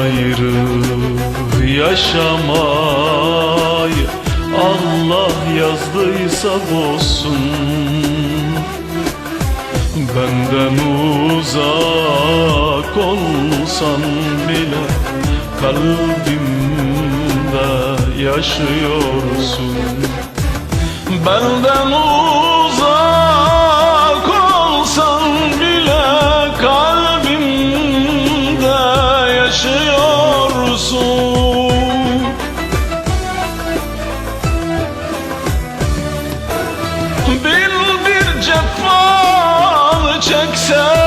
ayrı yaşamayı Allah yazdıysa bozsun Benden uzak olsan bile kalbimde yaşıyorsun. Benden uzak Bin bir cefanı çekse